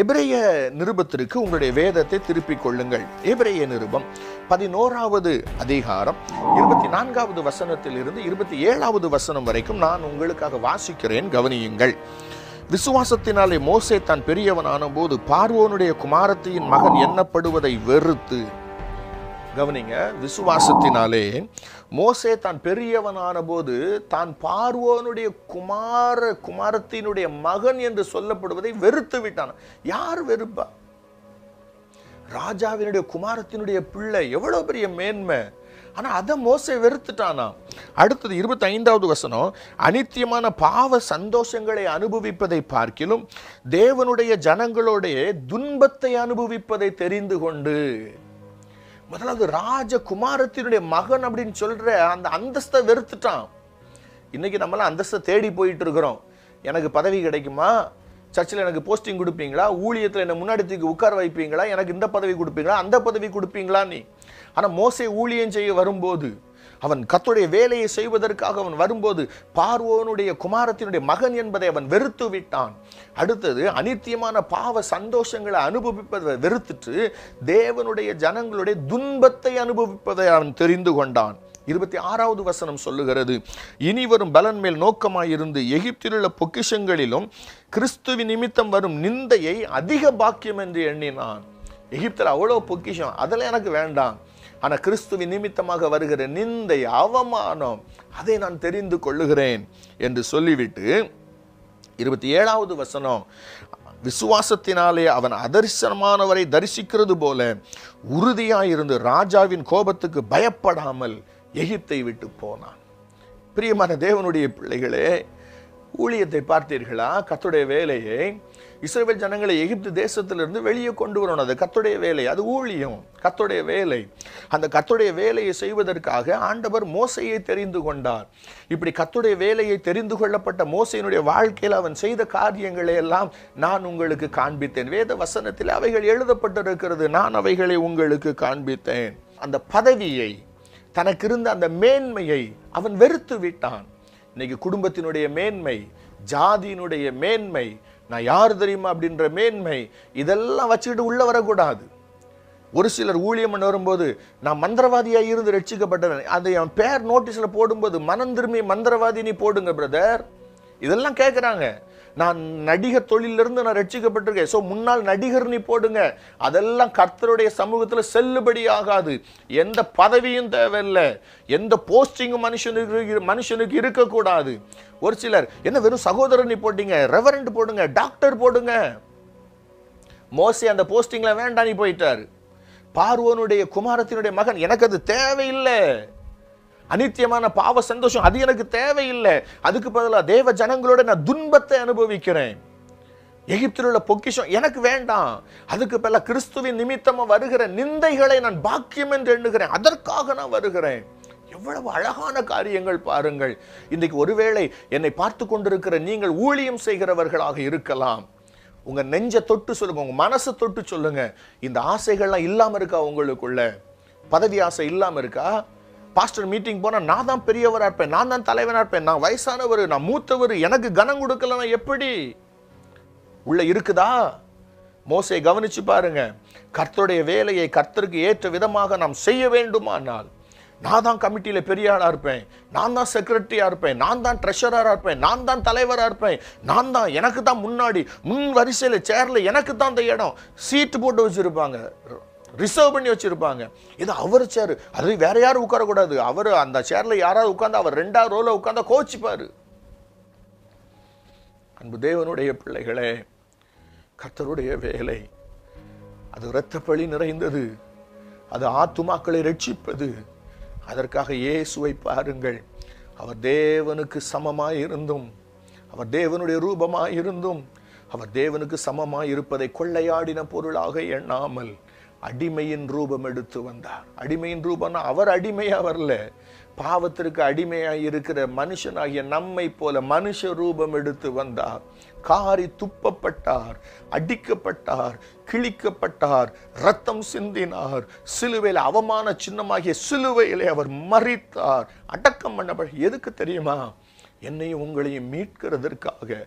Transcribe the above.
எபிரேய நிருபத்திற்கு உங்களுடைய வேதத்தை திருப்பிக் கொள்ளுங்கள். எபிரேய நிருபம் பதினோராவது அதிகாரம் இருபத்தி நான்காவது வசனத்தில் இருந்து இருபத்தி ஏழாவது வசனம் வரைக்கும் நான் உங்களுக்காக வாசிக்கிறேன் கவனியுங்கள். விசுவாசத்தினாலே மோசே தான் பெரியவனான போது பார்வோனுடைய குமாரத்தியின் மகன் எண்ணப்படுவதை வெறுத்து கவனிங்க விசுவாசத்தினாலே மோசே தான் பெரியவனான போது தான் பார்வோனுடைய குமார குமாரத்தினுடைய மகன் என்று சொல்லப்படுவதை வெறுத்து விட்டான். யார் வெறுப்பா? ராஜாவினுடைய குமாரத்தினுடைய பிள்ளை எவ்வளவு பெரிய மேன்மை. ஆனால் அதை மோசை வெறுத்துட்டானா? அடுத்தது இருபத்தி ஐந்தாவது வசனம் அனித்தியமான பாவ சந்தோஷங்களை அனுபவிப்பதை பார்க்கிலும் தேவனுடைய ஜனங்களோடைய துன்பத்தை அனுபவிப்பதை தெரிந்து கொண்டு முதலாவது ராஜகுமாரத்தினுடைய மகன் அப்படின்னு சொல்ற அந்த அந்தஸ்தை வெறுத்துட்டான். இன்னைக்கு நம்மளாம் அந்தஸ்தை தேடி போயிட்டு இருக்கிறோம். எனக்கு பதவி கிடைக்குமா? சர்ச்சில் எனக்கு போஸ்டிங் கொடுப்பீங்களா? ஊழியத்தில் என்னை முன்னாடி தூக்கி உட்கார வைப்பீங்களா? எனக்கு இந்த பதவி கொடுப்பீங்களா? அந்த பதவி கொடுப்பீங்களா நீ ஆனால் மோசை ஊழியம் செய்ய வரும்போது அவன் கத்துடைய வேலையை செய்வதற்காக அவன் வரும்போது பார்வோனுடைய குமாரத்தினுடைய மகன் என்பதை அவன் வெறுத்து விட்டான். அடுத்தது அனித்தியமான பாவ சந்தோஷங்களை அனுபவிப்பதை வெறுத்துட்டு தேவனுடைய ஜனங்களுடைய துன்பத்தை அனுபவிப்பதை அவன் தெரிந்து கொண்டான். இருபத்தி ஆறாவது வசனம் சொல்லுகிறது இனி வரும் பலன் மேல் நோக்கமாயிருந்து எகிப்திலுள்ள பொக்கிஷங்களிலும் கிறிஸ்துவின் நிமித்தம் வரும் நிந்தையை அதிக பாக்கியம் என்று எண்ணினான். எகிப்தில் அவ்வளோ பொக்கிஷம். அதெல்லாம் எனக்கு வேண்டாம். ஆனால் கிறிஸ்துவின் நிமித்தமாக வருகிற நிந்தை அவமானம் அதை நான் தெரிந்து கொள்ளுகிறேன் என்று சொல்லிவிட்டு இருபத்தி ஏழாவது வசனம் விசுவாசத்தினாலே அவன் அதரிசனமானவரை தரிசிக்கிறது போல உறுதியாயிருந்து ராஜாவின் கோபத்துக்கு பயப்படாமல் எகிப்தை விட்டு போனான். பிரியமான தேவனுடைய பிள்ளைகளே ஊழியத்தை பார்த்தீர்களா? கத்துடைய வேலையை இஸ்ரேல் ஜனங்களை எகிப்து தேசத்திலிருந்து வெளியே கொண்டு வரணும். அது கத்துடைய வேலை அது ஊழியம் கத்துடைய வேலை. அந்த கத்துடைய வேலையை செய்வதற்காக ஆண்டவர் மோசையை தெரிந்து கொண்டார். இப்படி கத்துடைய வேலையை தெரிந்து கொள்ளப்பட்ட மோசையினுடைய வாழ்க்கையில் அவன் செய்த காரியங்களை எல்லாம் நான் உங்களுக்கு காண்பித்தேன். வேத வசனத்தில் அவைகள் எழுதப்பட்டிருக்கிறது நான் அவைகளை உங்களுக்கு காண்பித்தேன். அந்த பதவியை தனக்கு இருந்த அந்த மேன்மையை அவன் வெறுத்து விட்டான் இன்னைக்கு குடும்பத்தினுடைய மேன்மை ஜாதியினுடைய மேன்மை நான் யார் தெரியுமா அப்படின்ற மேன்மை இதெல்லாம் வச்சுக்கிட்டு உள்ளே வரக்கூடாது. ஒரு சிலர் ஊழியம் பண்ண வரும்போது நான் மந்திரவாதியாக இருந்து ரட்சிக்கப்பட்டவன். அதை என் பேர் நோட்டீஸில் போடும்போது மனம் திரும்பி மந்திரவாதி நீ போடுங்க பிரதர் இதெல்லாம் கேட்குறாங்க நான் நடிகர் தொழிலிருந்து நான் ரட்சிக்கப்பட்டிருக்கேன். ஸோ முன்னாள் நடிகர் நீ போடுங்க. அதெல்லாம் கர்த்தருடைய சமூகத்தில் செல்லுபடி ஆகாது. எந்த பதவியும் தேவையில்லை. எந்த போஸ்டிங்கும் மனுஷனுக்கு மனுஷனுக்கு இருக்கக்கூடாது. ஒரு சிலர் என்ன வெறும் சகோதரர் நீ போட்டீங்க? ரெவரண்ட் போடுங்க. டாக்டர் போடுங்க. மோசி அந்த போஸ்டிங்கில் வேண்டாம் நீ போயிட்டார். பார்வோனுடைய குமாரத்தினுடைய மகன் எனக்கு அது தேவையில்லை. அனித்தியமான பாவ சந்தோஷம் அது எனக்கு தேவையில்லை. அதுக்கு பதிலாக தேவ ஜனங்களோட நான் துன்பத்தை அனுபவிக்கிறேன். எகிப்தில் உள்ள பொக்கிஷம் எனக்கு வேண்டாம். அதுக்கு பல கிறிஸ்துவின் நிமித்தமாக வருகிற நிந்தைகளை நான் பாக்கியம் என்று எண்ணுகிறேன். அதற்காக நான் வருகிறேன். எவ்வளவு அழகான காரியங்கள் பாருங்கள். இன்றைக்கு ஒருவேளை என்னை பார்த்து கொண்டிருக்கிற நீங்கள் ஊழியம் செய்கிறவர்களாக இருக்கலாம். உங்க நெஞ்ச தொட்டு சொல்லுங்க உங்க மனசை தொட்டு சொல்லுங்க. இந்த ஆசைகள்லாம் இல்லாமல் இருக்கா உங்களுக்குள்ள? பதவி ஆசை இல்லாமல் இருக்கா? பாஸ்டர் மீட்டிங் போனால் நான் தான் பெரியவராக இருப்பேன் நான் தான் தலைவனாக இருப்பேன் நான் வயசானவர் நான் மூத்தவர் எனக்கு கனம் கொடுக்கலன்னா எப்படி? உள்ளே இருக்குதா? மோசை கவனிச்சு பாருங்க. கர்த்தருடைய வேலையை கர்த்தருக்கு ஏற்ற விதமாக நாம் செய்ய வேண்டுமானால் நான் தான் கமிட்டியில் பெரிய ஆளாக இருப்பேன் நான் தான் செக்ரட்டரியாக இருப்பேன் நான் தான் ட்ரெஷராக இருப்பேன் நான் தான் தலைவராக இருப்பேன் நான் தான் எனக்கு தான் முன்னாடி முன் வரிசையில் சேரில் எனக்கு தான் அந்த இடம் சீட்டு போட்டு வச்சுருப்பாங்க. ரிசர்வ் பண்ணி வச்சுருப்பாங்க. இது அவர் சேர் அது வேற யாரும் உட்காரக்கூடாது. அவர் அந்த சேரில் யாராவது உட்காந்து அவர் ரெண்டாவது ரோவில் உட்காந்தா கோச்சிப்பார் அன்பு தேவனுடைய பிள்ளைகளே கர்த்தருடைய வேலை. அது இரத்தப்பழி நிறைந்தது. அது ஆத்துமாக்களை ரட்சிப்பது. அதற்காக இயேசுவை பாருங்கள். அவர் தேவனுக்கு சமமாக இருந்தும் அவர் தேவனுடைய ரூபமாக இருந்தும் அவர் தேவனுக்கு சமமாக இருப்பதை கொள்ளையாடின பொருளாக எண்ணாமல் அடிமையின் ரூபம் எடுத்து வந்தார். அடிமையின் ரூபம்னா அவர் அடிமையாக வரல. பாவத்திற்கு அடிமையாக இருக்கிற மனுஷனாகிய நம்மை போல மனுஷ ரூபம் எடுத்து வந்தார். காரி துப்பப்பட்டார் அடிக்கப்பட்டார் கிழிக்கப்பட்டார் ரத்தம் சிந்தினார். சிலுவையில் அவமான சின்னமாகிய சிலுவையிலே அவர் மறித்தார் அடக்கம் பண்ணப்பட எதுக்கு தெரியுமா? என்னையும் உங்களையும் மீட்கிறதற்காக